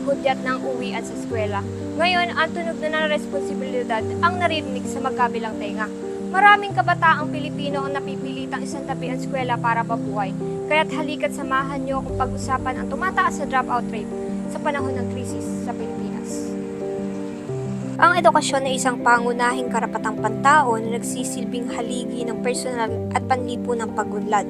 hudyat ng uwian sa eskwela. Ngayon, ang tunog na ng responsibilidad ang naririnig sa magkabilang tenga. Maraming kabataang Pilipino ang napipilitang isang tabi ang eskwela para mabuhay. Kaya't halika't samahan niyo kung pag-usapan ang tumataas sa dropout rate sa panahon ng krisis sa Pilipinas. Ang edukasyon ay isang pangunahing karapatang pantao na nagsisilbing haligi ng personal at panlipunang pagunlad.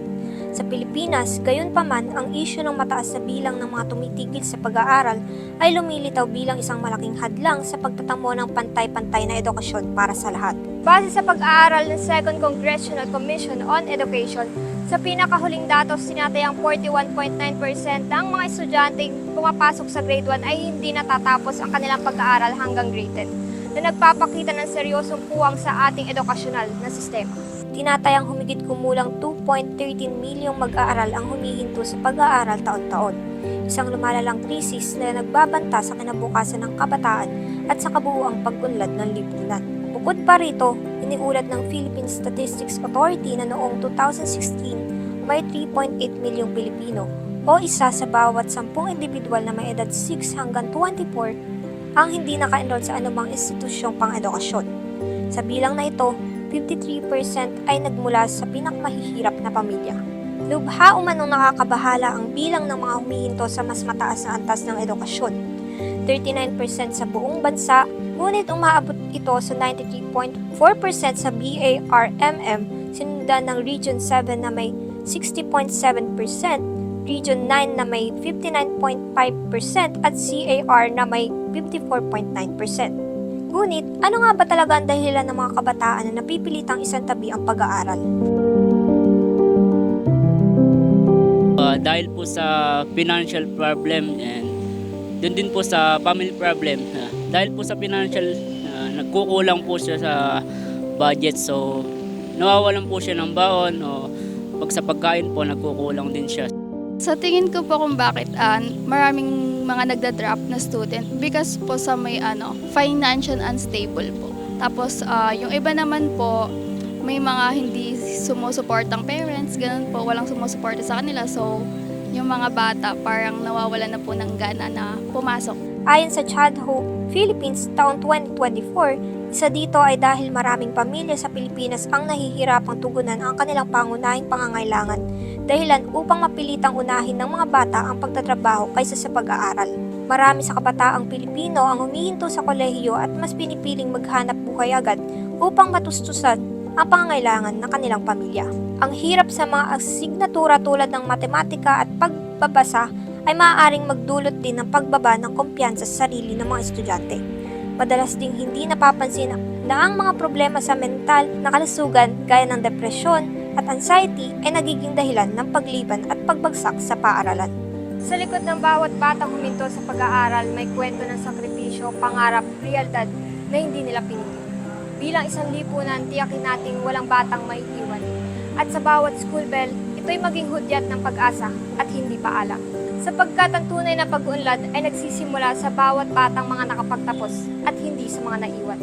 Sa Pilipinas, gayon pa man, ang isyu ng mataas na bilang ng mga tumitigil sa pag-aaral ay lumilitaw bilang isang malaking hadlang sa pagtatamo ng pantay-pantay na edukasyon para sa lahat. Base sa pag-aaral ng Second Congressional Commission on Education, sa pinakahuling datos, sinatayang 41.9% ng mga estudyanteng pumapasok sa grade 1 ay hindi natatapos ang kanilang pag-aaral hanggang grade 10 na nagpapakita ng seryosong puwang sa ating edukasyonal na sistema. Tinatayang humigit kumulang 2.13 milyong mag-aaral ang humihinto sa pag-aaral taon-taon. Isang lumalalang krisis na nagbabanta sa kinabukasan ng kabataan at sa kabuuang pag-unlad ng lipunan. Bukod pa rito, iniulat ng Philippine Statistics Authority na noong 2016 may 3.8 milyong Pilipino o isa sa bawat 10 individual na may edad 6 hanggang 24 ang hindi naka-enroll sa anumang institusyong pang-edukasyon. Sa bilang na ito, 53% ay nagmula sa pinakmahihirap na pamilya. Lubha umanong nakakabahala ang bilang ng mga humihinto sa mas mataas na antas ng edukasyon. 39% sa buong bansa, ngunit umaabot ito sa 93.4% sa BARMM, sinundan ng Region 7 na may 60.7%, Region 9 na may 59.5% at CAR na may 54.9%. Ngunit, ano nga ba talaga ang dahilan ng mga kabataan na napipilitang isang tabi ang pag-aaral? Uh, dahil po sa financial problem and doon din po sa family problem. Uh, dahil po sa financial, uh, nagkukulang po siya sa budget so nawawalan po siya ng baon o pag sa pagkain po nagkukulang din siya. Sa tingin ko po kung bakit ah, maraming mga nagda-drop na student because po sa may ano, financial unstable po. Tapos ah, yung iba naman po may mga hindi sumusuportang parents, ganun po, walang sumusuporta sa kanila. So, yung mga bata parang nawawala na po ng gana na pumasok. Ayon sa Child Hope Philippines taong 2024, isa dito ay dahil maraming pamilya sa Pilipinas ang nahihirapang tugunan ang kanilang pangunahing pangangailangan dahilan upang mapilitang unahin ng mga bata ang pagtatrabaho kaysa sa pag-aaral. Marami sa kabataang Pilipino ang humihinto sa kolehiyo at mas pinipiling maghanap buhay agad upang matustusan ang pangangailangan ng kanilang pamilya. Ang hirap sa mga asignatura tulad ng matematika at pagbabasa ay maaaring magdulot din ng pagbaba ng kumpiyansa sa sarili ng mga estudyante. Madalas ding hindi napapansin na ang mga problema sa mental na kalusugan gaya ng depresyon at anxiety ay nagiging dahilan ng pagliban at pagbagsak sa paaralan. Sa likod ng bawat batang huminto sa pag-aaral, may kwento ng sakripisyo, pangarap, realidad na hindi nila pinili. Bilang isang lipunan, tiyakin nating walang batang may iwan. At sa bawat school bell, ito'y maging hudyat ng pag-asa at hindi paalam. Sapagkat ang tunay na pag-unlad ay nagsisimula sa bawat batang mga nakapagtapos at hindi sa mga naiwan.